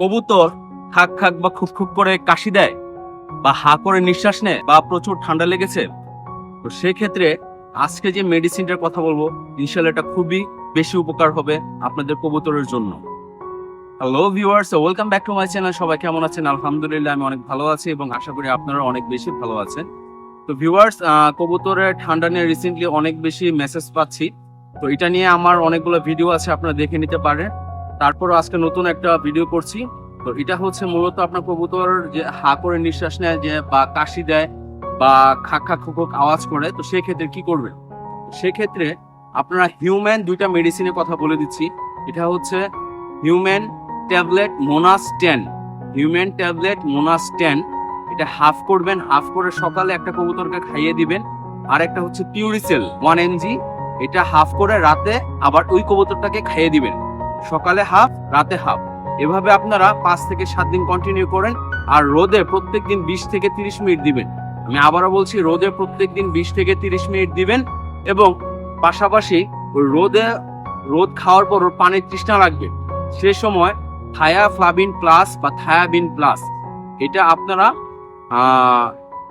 কবুতর খাক খাক বা খুব খুব করে কাশি দেয় বা হা করে নিঃশ্বাস নেয় বা প্রচুর ঠান্ডা লেগেছে। তো সেক্ষেত্রে আজকে যে মেডিসিনটার কথা বলব ইনশাল্লাহ এটা খুবই বেশি উপকার হবে আপনাদের কবুতরের জন্য। Hello viewers welcome back to my channel সবাই কেমন আছেন? আলহামদুলিল্লাহ, আমি অনেক ভালো আছি এবং আশা করি আপনারা অনেক বেশি ভালো আছেন। তো ভিউয়ার্স কবুতরের ঠান্ডা নিয়ে রিসেন্টলি অনেক বেশি মেসেজ পাচ্ছি। তো এটা নিয়ে আমার অনেকগুলো ভিডিও আছে, আপনারা দেখে নিতে পারেন। তারপর আজকে নতুন একটা ভিডিও করছি। তো এটা হচ্ছে মূলত আপনার কবুতর যে হা করে নিঃশ্বাস নেয়, যে বা কাশি দেয় বা খাক খাক খুক আওয়াজ করে, তো সেক্ষেত্রে কি করবেন? সেক্ষেত্রে আপনারা হিউম্যান দুইটা মেডিসিনের কথা বলে দিচ্ছি। এটা হচ্ছে human tablet Monas ten human tablet Monas ten এটা হাফ করবেন হাফ করে সকালে একটা কবুতরকে খাইয়ে দিবেন। আর একটা হচ্ছে পিউরিসেল ওয়ান এমজি এটা হাফ করে রাতে আবার ওই কবুতরটাকে খাইয়ে দিবেন। সকালে হাফ, রাতে হাফ। এভাবে আপনারা পাঁচ থেকে সাত দিন কন্টিনিউ করেন আর রোদে প্রত্যেক দিন বিশ থেকে তিরিশ মিনিট দিবেন। আমি আবারও বলছি, রোদে প্রত্যেক দিন বিশ থেকে তিরিশ মিনিট দিবেন এবং পাশাপাশি রোদে, রোদ খাওয়ার পর পানির তৃষ্ণা লাগবে। সে সময় থায়া ফ্লাবিন প্লাস বা থায়াবিন প্লাস এটা আপনারা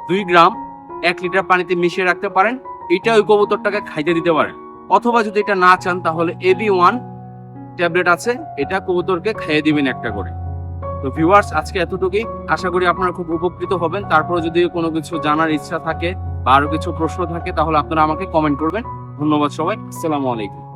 দুই গ্রাম এক লিটার পানিতে মিশিয়ে রাখতে পারেন। এটা ওই কবুতরটাকে খাইতে দিতে পারেন। অথবা যদি এটা না চান তাহলে এবি ওয়ান ট্যাবলেট আছে, এটা কবুতরকে খাইয়ে দিবেন একটা করে। তো ভিউয়ার্স আজকে এতটুকুই। আশা করি আপনারা খুব উপকৃত হবেন। তারপরে যদি কোনো কিছু জানার ইচ্ছা থাকে বা আরও কিছু প্রশ্ন থাকে, তাহলে আপনারা আমাকে কমেন্ট করবেন। ধন্যবাদ সবাই। আসসালামু আলাইকুম।